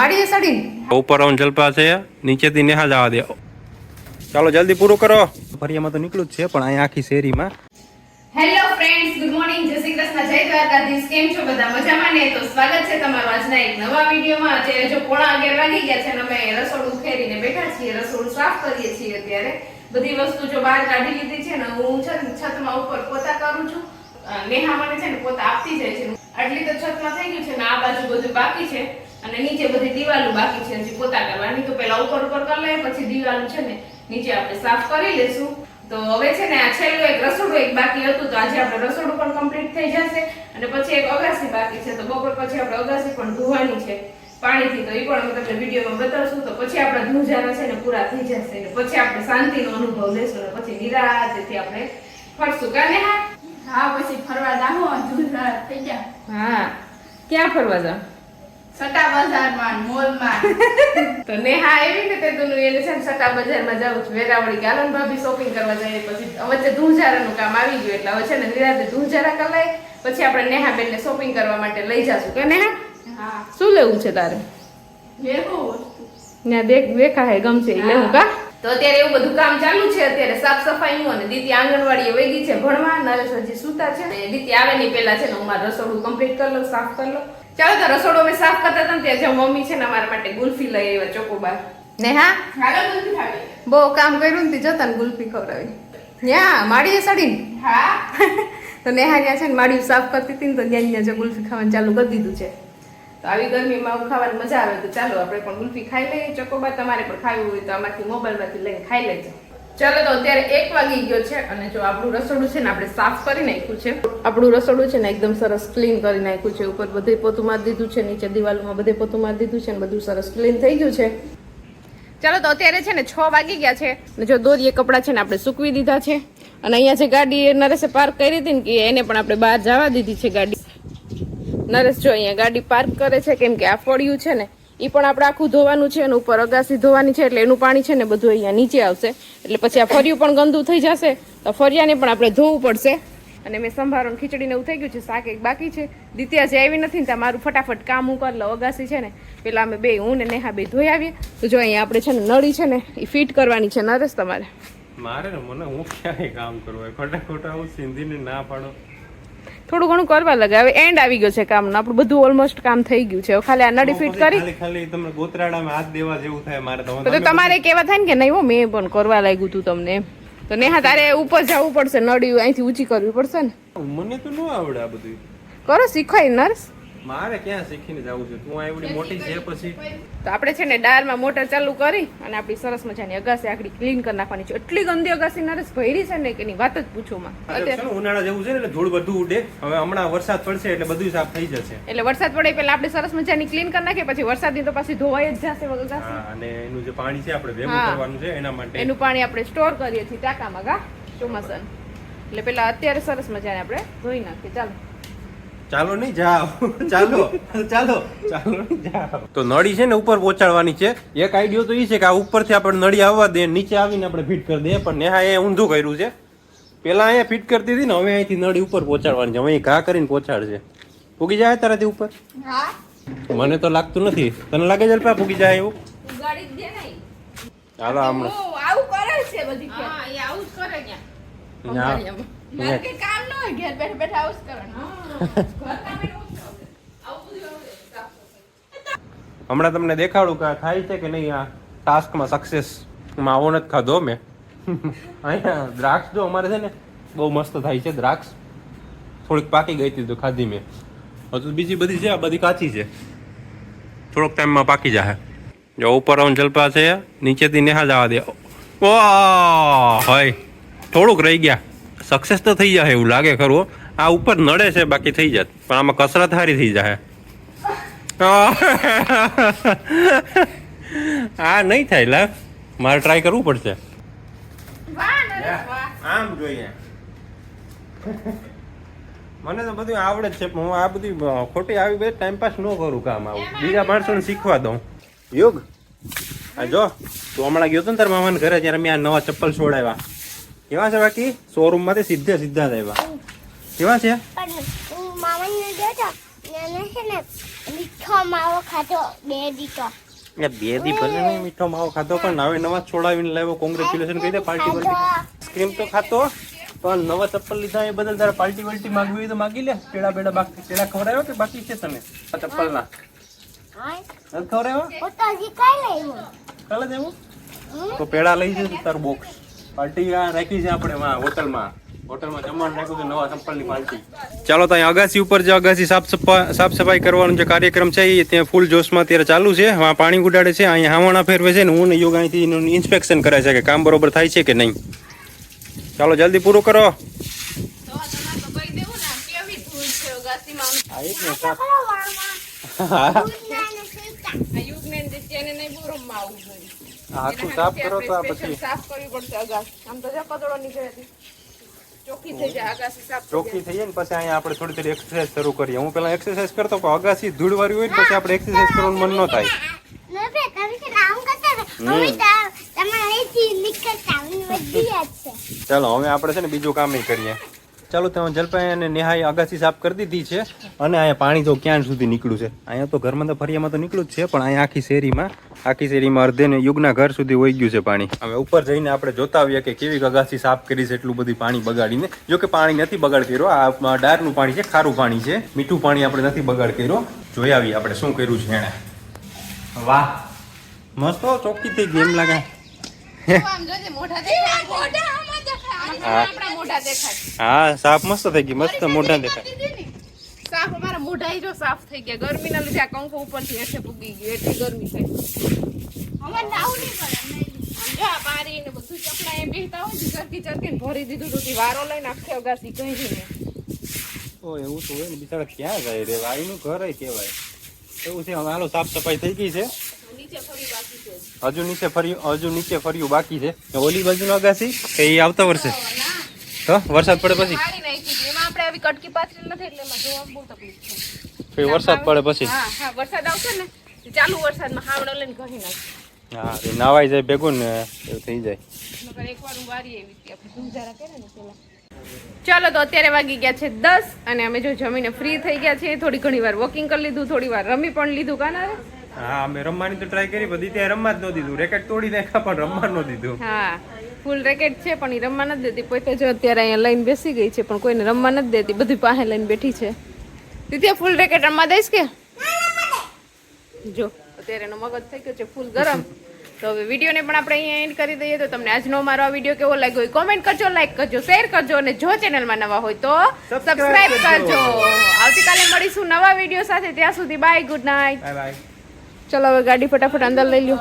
માડીએ સડી? ઉપર ઓન જલપા છે નીચેથી નેહા જવા દે. ચાલો જલ્દી પૂરું કરો. ફરિયામાં તો નીકળું જ છે પણ અહીંયા આખી શેરીમાં. હેલો ફ્રેન્ડ્સ ગુડ મોર્નિંગ જય શ્રી કૃષ્ણ જય દ્વારકાધીશ. કેમ છો બધા મજામાં ને? તો સ્વાગત છે તમારું આજના એક નવા વિડીયોમાં. અત્યારે જો પોણા અગિયાર વાગી ગયા છે અને અમે રસોડું ખેરીને બેઠા છીએ રસોડું સાફ કરીએ છીએ અત્યારે. બધી વસ્તુ જો બહાર કાઢી લીધી છે ને હું છે છતમાં ઉપર પોતા કરું છું. નેહા મને છે ને પોતા આપતી જાય છે. આટલી તો છતમાં થઈ ગયું છે ને આ બાજુ બધું બાકી છે. અને નીચે બધી દિવાલો બાકી છે હજી પોતા કરવાની. તો પેલા ઉપર ઉપર કરી લઈએ પછી દિવાલો છે ને નીચે આપણે સાફ કરી લેશું તો હવે છે ને આ છેલ્લું એક રસોડું એક બાકી હતું તો આજે આપણે રસોડું પણ કમ્પ્લીટ થઈ જશે. અને પછી એક અગાસી બાકી છે તો બપોર પછી આપણે અગાસી પણ ધોવાની છે. પાણીથી તો એ પણ હું તમને વિડીયોમાં બતાવશું. તો પછી આપણા ધૂંજારા છે ને પૂરા થઈ જશે. પછી આપણે શાંતિનો અનુભવ લેશું અને પછી નિરાંતથી આપણે ફરશું. કાને હા હા પછી ફરવા જાઓ ધૂળધાર થઈ ગયા. હા. ક્યાં ફરવા જાવ સટા બજારમાં મોલમાં. તો નેહા એવી ને તે દુનુ એને છે સટા બજારમાં જાવું છું. વેરાવળી ગાલન ભાભી શોપિંગ કરવા જાય પછી વચ્ચે ધૂંજારાનું કામ આવી ગયું એટલે હવે છે ને નિરાતે ધૂંજારા કરી પછી આપણે નેહા બેનને શોપિંગ કરવા માટે લઈ જાશું. કે નેહા? હા. શું લેવું છે તારે? લેવું વસ્તુ. દેખ દેખા હે ગમશે લેવું કા? તો અત્યારે એવું બધું કામ ચાલુ છે અત્યારે સાફ સફાઈનું અને દીદી આંગણવાડીએ વહી છે ભણવા નરેશ હજી સૂતા છે. ને દીદી આવે ની પહેલા છે ને હું મારું રસોડું કમ્પ્લીટ કરી લઉં સાફ કરી લઉં. ચાલો તો રસોડું અમે સાફ કરતા હતા ત્યાં જ્યાં મમ્મી છે ને અમારા માટે ગુલ્ફી લઈ આવ્યા ચોકોબાર. ને હા હાલો બહુ કામ કર્યું ને જતા ને ગુલ્ફી ખવડાવી. ન્યા માડીએ સડીને? હા. તો નેહા ગયા છે ને માડી સાફ કરતી હતી ને તો ત્યાં ત્યાં જે ગુલ્ફી ખાવાનું ચાલુ કરી દીધું છે. તો આવી ગરમીમાં ખાવાની મજા આવે તો ચાલો આપણે પણ ગુલ્ફી ખાઈ લઈએ. ચોકોબાર તમારે પણ ખાવી હોય તો આમાંથી મોબાઈલમાંથી લઈને ખાઈ લેજો. ચાલો તો અત્યારે એક વાગી ગયો છે અને જો આપણું રસોડું છે ને આપણે સાફ કરી નાખ્યું છે. આપણું રસોડું છે ને એકદમ સરસ ક્લીન કરી નાખ્યું છે. ઉપર બધે પોતું મારી દીધું છે, નીચે દિવાલોમાં બધે પોતું મારી દીધું છે ને બધું સરસ ક્લીન થઈ ગયું છે. ચાલો તો અત્યારે છે ને છ વાગી ગયા છે અને જો દોરીએ કપડાં છે ને આપણે સૂકવી દીધા છે. અને અહીંયા જે ગાડી નરેશે પાર્ક કરી હતી ને કે એને પણ આપણે બહાર જવા દીધી છે ગાડી. નરેશ જો અહીંયા ગાડી પાર્ક કરે છે, કેમ કે આ ફળિયું છે ને એ પણ આપણે આખું ધોવાનું છે અને ઉપર અગાસી ધોવાની છે એટલે એનું પાણી છે ને બધું અહીંયા નીચે આવશે. એટલે પછી આ ફળિયું પણ ગંદુ થઈ જશે, તો ફરિયાને પણ આપણે ધોવું પડશે. અને મેં સંભારો ખીચડીને એવું થઈ ગયું છે, શાક એક બાકી છે. દિત્યા જે આવી નથી ને ત્યાં મારું ફટાફટ કામ હું કરી લઉં, અગાસી છે ને, પેલા અમે બે, હું ને નેહા બે ધોઈ આવીએ. તો જો અહીંયા આપણે છે ને નળી છે ને એ ફિટ કરવાની છે, નરેશ તમારે. મારે ને મને હું ક્યાંય કામ કરવું ખોટા ખોટા હું સિંધીને ના પાડો. થોડું ઘણું કરવા લાગે હવે એન્ડ આવી ગયો છે કામનું. આપણું બધું ઓલમોસ્ટ કામ થઈ ગયું છે. હવે ખાલી આ નળી ફિટ કરી. ખાલી તમને ગોતરાડામાં હાથ દેવા જેવું થાય મારે તો. તો તમારે કેવા થાય ને કે નહીં હો મેં પણ કરવા લાગ્યું તું તમને તો નેહા તારે ઉપર જવું પડશે નળી અહીંથી ઊંચી કરવી પડશે ને. મને તો ન આવડે આ બધું કરો શીખવાય નર્સ. મારે ક્યાં શીખીને જવું છે? તું આ મોટી છે પછી? તો આપણે છે ને ડાળમાં મોટર ચાલુ કરી અને આપણી સરસ મજાની અગાસી આખડી ક્લીન કરી નાખવાની છે. એટલી ગંદી અગાસી નરસ ભરી છે ને કે એની વાત જ પૂછો માં. ઉનાળા જેવું છે ને એટલે ધૂળ બધું ઉડે. હવે હમણાં વરસાદ પડશે એટલે બધું સાફ થઈ જશે. એટલે વરસાદ પડે પેલા આપણે સરસ મજાની ક્લીન કરી નાખીએ પછી વરસાદની તો પાછી ધોવાઈ જ જશે અગાસી અને એનું જે પાણી છે આપણે ભેગું કરવાનું છે એના માટે. એનું પાણી આપણે સ્ટોર કરીએ છીએ ટાંકામાં ગા. ચોમાસાનું. એટલે પેલા અત્યારે સરસ મજાને આપણે ધોઈ નાખીએ. ચાલો. ચાલો નહીં જાઓ. ચાલો. ચાલો. ચાલો નહીં જાઓ. તો નળી છે ને ઉપર પહોંચાડવાની છે. એક આઈડિયો તો એ છે કે આ ઉપરથી આપણે નળી આવવા દે નીચે આવીને આપણે ફિટ કરી દઈએ. પણ નેહા એ ઊંધું કર્યું છે. પેલા અહીંયા ફિટ કરતી હતી ને હવે અહીંથી નળી ઉપર પહોંચાડવાની છે. હવે અહીં ઘા કરીને પહોંચાડશે ફૂગી જાય તારાથી ઉપર? મને તો લાગતું નથી. તને લાગે છે અલ્પા પૂગી જાય એવું? ઉગાડી જ દે નહીં હાલો હમણાં આવું કરે છે બધી હા એ આવું જ કરે ત્યાં હા. મારે કઈ કામ ન હોય ઘેર બેઠા બેઠા આવું કરવાનું. હમણાં તમને દેખાડું કે આ થાય છે કે નહીં આ ટાસ્કમાં સક્સેસમાં આવો નથી ખાધો મેં. અહીંયા દ્રાક્ષ જો અમારે છે ને બહુ મસ્ત થાય છે દ્રાક્ષ. થોડીક પાકી ગઈ હતી તો ખાધી મેં. હજુ બીજી બધી છે આ બધી કાચી છે. થોડોક ટાઈમમાં પાકી જાય જો ઉપર આવું જલપા છે નીચેથી નેહા જવા દે. ઓ હોય. થોડુંક રહી ગયા. સક્સેસ તો થઈ જશે એવું લાગે ખરું આ ઉપર નડે છે, બાકી થઈ જાત. પણ આમાં કસરત સારી થઈ જશે આ નહીં થાય, લા. મારે ટ્રાય કરવું પડશે. આમ જોઈએ. મને તો બધું આવડે જ છે, પણ હું આ બધી ખોટી આવી બે ટાઈમ પાસ ન કરું કામ આવું. બીજા માણસોને શીખવા દઉં. યોગ? આ જો, તું હમણાં ગયો તો ને તારા મામાના ઘરે, ત્યારે મેં આ નવા ચપ્પલ છોડાવ્યા. કેવા છે બાકી? શોરૂમમાંથી સીધે સીધા આવ્યા. કેવા છે બે દી ભલે નહીં મીઠો માવો ખાધો પણ નવે નવા છોડાવીને લાવ્યો. કોંગ્રેચ્યુલેશન કહી દે પાર્ટી વલ્ટી આઈસ્ક્રીમ તો ખાતો પણ નવા ચપ્પલ લીધા એ બદલ તારે પાર્ટી વલ્ટી માંગવી તો માગી લે. પેડા બેડા બાકી પેડા ખવડાવ્યો કે બાકી છે તને? નથી ખવડાવ્યો? તો પેડા લઈ જશે તારું બોક્સ પાર્ટી આ રાખી છે આપણે વાં હોટલમાં. હોટલમાં જમવાનું રાખ્યું નવા ચપ્પલની પાર્ટી ચાલો તો અહીંયા અગાસી ઉપર જે અગાસી સાફ સફાઈ સાફ સફાઈ કરવાનો જે કાર્યક્રમ છે એ ત્યાં ફૂલ જોશમાં અત્યારે ચાલુ છે. વાં પાણી ઉડાડે છે અહીંયા હાવણા ફેરવે છે ને હું ને યોગ અહીંથી એનું ઇન્સ્પેક્શન કરે છે કે કામ બરોબર થાય છે કે નહીં. ચાલો જલ્દી પૂરું કરો. તો ધૂળ ને સાફ કરો તો આ પછી સાફ કરવી પડશે અગાસી આમ તો જો નીકળે છે. ચોખ્ખી થઈ જાય અગાસી સાફ ચોખ્ખી થઈ જાય ને પછી અહીંયા આપણે થોડી થોડી એક્સરસાઇઝ શરૂ કરીએ. હું પેલા એક્સરસાઇઝ કરતો પણ અગાસી ધૂળવાળી હોય ને પછી આપણે એક્સરસાઇઝ કરવાનું મન ન થાય. હતા ચાલો હવે આપણે છે ને બીજું કામ કરીએ. ચાલો તમે જલપાઈ અને નેહાએ અગાસી સાફ કરી દીધી છે અને અહીંયા પાણી તો ક્યાં સુધી નીકળ્યું છે. અહીંયા તો ઘરમાં તો ફરિયામાં તો નીકળ્યું જ છે, પણ અહીંયા આખી શેરીમાં આખી શેરીમાં અર્ધે ને યુગના ઘર સુધી વહી ગયું છે પાણી. હવે ઉપર જઈને આપણે જોતા આવીએ કે કેવી અગાસી સાફ કરી છે, એટલું બધું પાણી બગાડીને. જો કે પાણી નથી બગાડ કર્યો આ ડારનું પાણી છે, ખારું પાણી છે. મીઠું પાણી આપણે નથી બગાડ કર્યો જોઈ આવીએ આપણે શું કર્યું છે એણે. વાહ. મસ્ત ચોખ્ખી થઈ ગઈ એમ લાગે. મોઢા હા. આપણા મોઢા દેખાય. હા સાફ મસ્ત થઈ ગઈ મસ્ત મોઢા દેખાય. સાફ અમારા મોઢા જો સાફ થઈ ગયા. ગરમીના લીધે આ કંકુ ઉપરથી હેઠે પૂગી ગયું એટલી ગરમી થઈ હવે નાવું નહીં પડે નહીં. આમ જો આ પારી ને બધું ચપડા એ બેહતા હોય ને ચરકી ચરકી ભરી દીધું તું વારો લઈને આખે અગાસી કહી ને. ઓ એવું તો હોય ને બિચારા ક્યાં જાય રે? આઈનું ઘર કહેવાય. એવું છે હવે હાલો સાફ સફાઈ થઈ ગઈ છે. નીચે ફરી વાત છે હજુ નીચે ફર્યું હજુ નીચે ફર્યું બાકી છે. ઓલી બાજુનો અગાસી? કે એ આવતા વર્ષે. તો વરસાદ પડે પછી? પાડી નાખી છે. એમાં આપણે આવી કટકી પાથરી નથી એટલે એમાં જોવામાં બહુ તકલીફ છે. પછી વરસાદ પડે પછી? હા હા વરસાદ આવશે ને ચાલુ વરસાદમાં હાવડો લઈને કહી નાખે હા એ નાવાઈ જાય ભેગું ને એવું થઈ જાય. એકવાર હું વારી એવી આપણે કરે ને પેલા. ચાલો તો અત્યારે વાગી ગયા છે દસ અને અમે જો જમીને ફ્રી થઈ ગયા છીએ થોડી ઘણી વાર વોકિંગ કરી લીધું થોડી વાર રમી પણ લીધું કાના હા અમે રમવાની તો ટ્રાય કરી બધી ત્યાં રમવા જ ન દીધું. રેકેટ તોડી નાખ્યા પણ રમવા ન દીધું. હા ફૂલ રેકેટ છે પણ એ રમવા નથી દેતી. પોતે જો અત્યારે અહીંયા લઈને બેસી ગઈ છે પણ કોઈને રમવા નથી દેતી. બધી પાસે લઈને બેઠી છે. દીદી ફૂલ રેકેટ રમવા દઈશ કે? જો અત્યારે એનો મગજ થઈ ગયો છે ફૂલ ગરમ. તો હવે વિડીયોને પણ આપણે અહીંયા એન્ડ કરી દઈએ. તો તમને આજનો મારો આ વીડિયો કેવો લાગ્યો હોય કોમેન્ટ કરજો લાઈક કરજો શેર કરજો. અને જો ચેનલમાં નવા હોય તો સબસ્ક્રાઇબ કરજો. આવતીકાલે મળીશું નવા વીડિયો સાથે. ત્યાં સુધી bye good night bye bye ચલો હવે ગાડી ફટાફટ અંદર લઈ લ્યો.